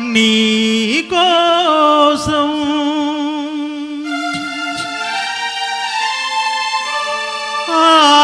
నీ కోసం. నీ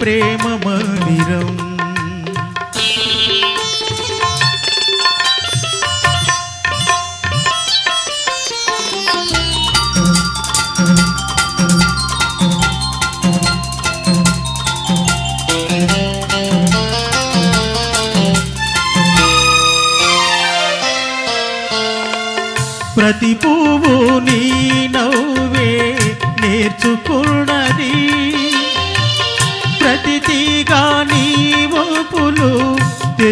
ప్రేమ మందిరం ప్రతి పువ్వుని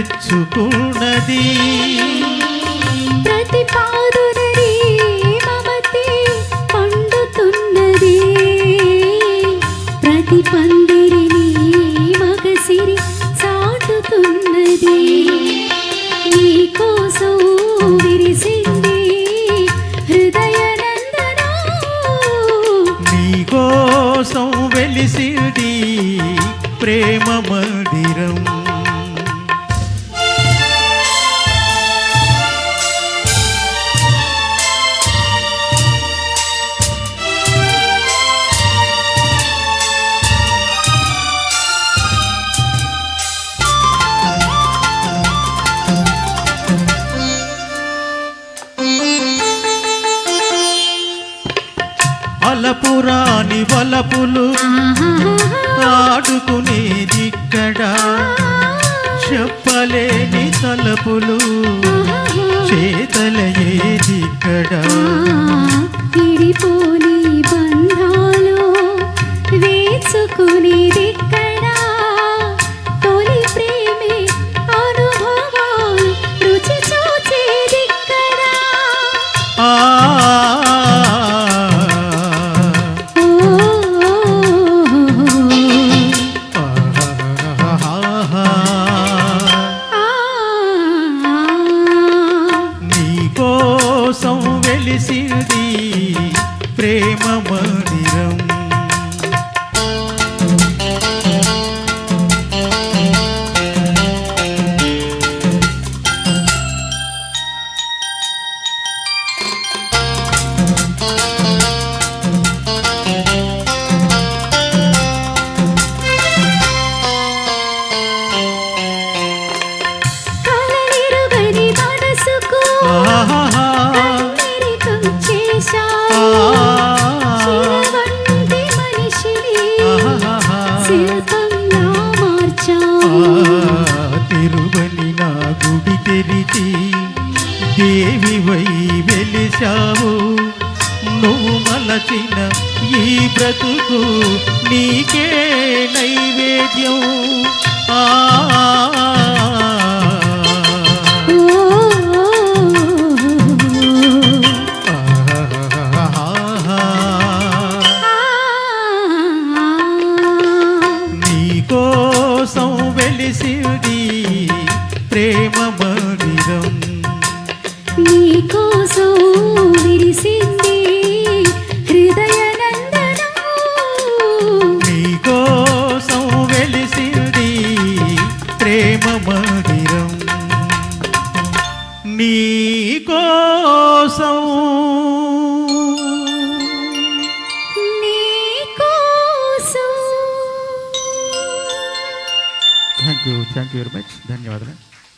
తెచ్చుకున్నది పందిరిని మగసిరి విరిసింది వెలిసింది ప్రేమ అలపురాని వలపులు ఆడుకునేదిక్కడ. చెప్పలేని తలపులు చేతలయేదిక్కడ కోసం వెలిసింది ప్రేమ ఆహాహా. మార్చావు తిరువని నా గుడి తెరిచి దేవి వై వెలిశావు నువ్వు మలచిన ఈ బ్రతుకు నీకే నైవేద్యం ఆ ప్రేమ మందిరం. నీకోసం విరిసింది హృదయ నందనం నీ కోసం వెలిసింది ప్రేమ మందిరం. నీకోసం. Thank you thank you very much ధన్యవాదాలు